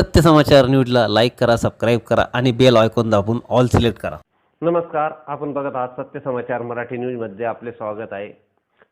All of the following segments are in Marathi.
सत्य समाचार न्यूजला लाईक करा सबस्क्राईब करा आणि बेल आयकॉन दाबून ऑल सिलेक्ट करा. नमस्कार आपण बघत आहात सत्य समाचार मराठी न्यूजमध्ये आपले स्वागत आहे.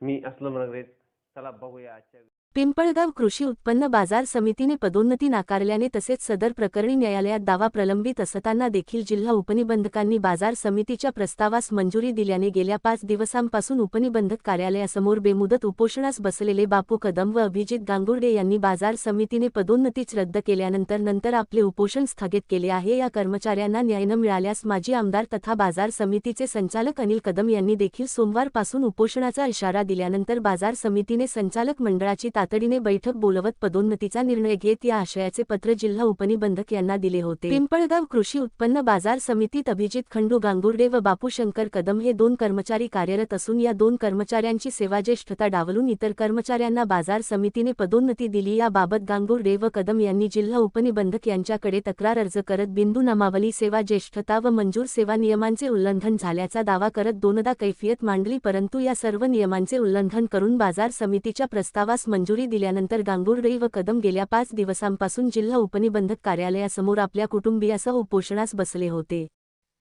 मी असलम नगरे चला बघूया आजच्या पिंपळगाव कृषी उत्पन्न बाजार समितीने पदोन्नती नाकारल्याने तसेच सदर प्रकरणी न्यायालयात दावा प्रलंबित असताना देखील जिल्हा उपनिबंधकांनी बाजार समितीच्या प्रस्तावास मंजुरी दिल्याने गेल्या पाच दिवसांपासून उपनिबंधक कार्यालयासमोर बेमुदत उपोषणास बसलेले बापू कदम व अभिजित गांगुर्डे यांनी बाजार समितीने पदोन्नतीच रद्द केल्यानंतर नंतर आपले उपोषण स्थगित केले आहे. या कर्मचाऱ्यांना न्याय न मिळाल्यास माजी आमदार तथा बाजार समितीचे संचालक अनिल कदम यांनी देखील सोमवारपासून उपोषणाचा इशारा दिल्यानंतर बाजार समितीने संचालक मंडळाची तातडीने बैठक बोलवत पदोन्नतीचा निर्णय घेत या आशयाचे पत्र जिल्हा उपनिबंधक यांना दिले होते. पिंपळगाव कृषी उत्पन्न बाजार समितीत अभिजित खंडू गांगुर्डे व बापू शंकर कदम हे दोन कर्मचारी कार्यरत असून या दोन कर्मचाऱ्यांची सेवाज्येष्ठता डावलून इतर कर्मचाऱ्यांना बाजार समितीने पदोन्नती दिली. याबाबत गांगुर्डे व कदम यांनी जिल्हा उपनिबंधक यांच्याकडे तक्रार अर्ज करत बिंदू नामावली सेवा ज्येष्ठता व मंजूर सेवा नियमांचे उल्लंघन झाल्याचा दावा करत दोनदा कैफियत मांडली परंतु या सर्व नियमांचे उल्लंघन करून बाजार समितीच्या प्रस्तावास मंजूर दिल्यानंतर गांगुर्डे व कदम गेल्या पाच दिवसांपासून जिल्हा उपनिबंधक कार्यालयासमोर आपल्या कुटुंबियासह उपोषणास बसले होते.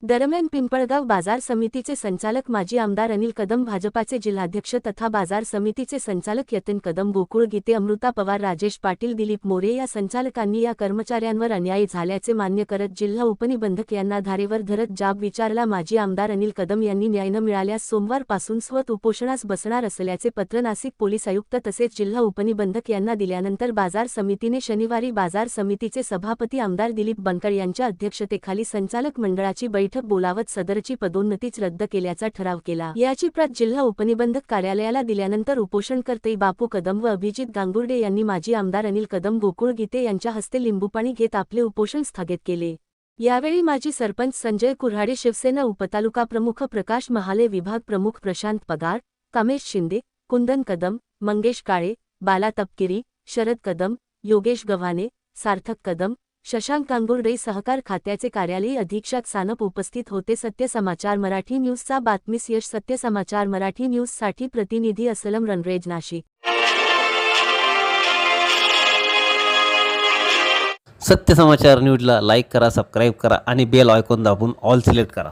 दरम्यान पिंपळगाव बाजार समितीचे संचालक माजी आमदार अनिल कदम भाजपाचे जिल्हाध्यक्ष तथा बाजार समितीचे संचालक यतीन कदम गोकुळ गीते अमृता पवार राजेश पाटील दिलीप मोरे या संचालकांनी या कर्मचाऱ्यांवर अन्याय झाल्याचे मान्य करत जिल्हा उपनिबंधक यांना धारेवर धरत जाब विचारला. माजी आमदार अनिल कदम यांनी न्याय न मिळाल्यास सोमवारपासून स्वत उपोषणास बसणार असल्याचे पत्र नाशिक पोलीस आयुक्त तसेच जिल्हा उपनिबंधक यांना दिल्यानंतर बाजार समितीने शनिवारी बाजार समितीचे सभापती आमदार दिलीप बनकर यांच्या अध्यक्षतेखाली संचालक मंडळाची बैठक बोलावत सदरची पदोन्नतीच रद्द केल्याचा ठराव केला. याची प्रत जिल्हा उपनिबंधक कार्यालयाला दिल्यानंतर उपोषणकर्ते बापू कदम व अभिजित गांगुर्डे यांनी माजी आमदार अनिल कदम गोकुळ गीते यांच्या हस्ते लिंबूपाणी घेत आपले उपोषण स्थगित केले. यावेळी माजी सरपंच संजय कुऱ्हाडे शिवसेना उपतालुका प्रमुख प्रकाश महाले विभाग प्रमुख प्रशांत पगार कामेश शिंदे कुंदन कदम मंगेश काळे बाला तपकिरी शरद कदम योगेश गव्हाणे सार्थक कदम शशांक कांगुर्डे सहकार खात्याचे कार्यालय अधीक्षक सानप उपस्थित होते. सत्य समाचार मराठी न्यूजचा बातमीस यश सत्य समाचार मराठी न्यूजसाठी प्रतिनिधी असलम रणरेज नाशिक. सत्य समाचार न्यूजला लाईक करा सबस्क्राईब करा आणि बेल आयकॉन दाबून ऑल सिलेक्ट करा.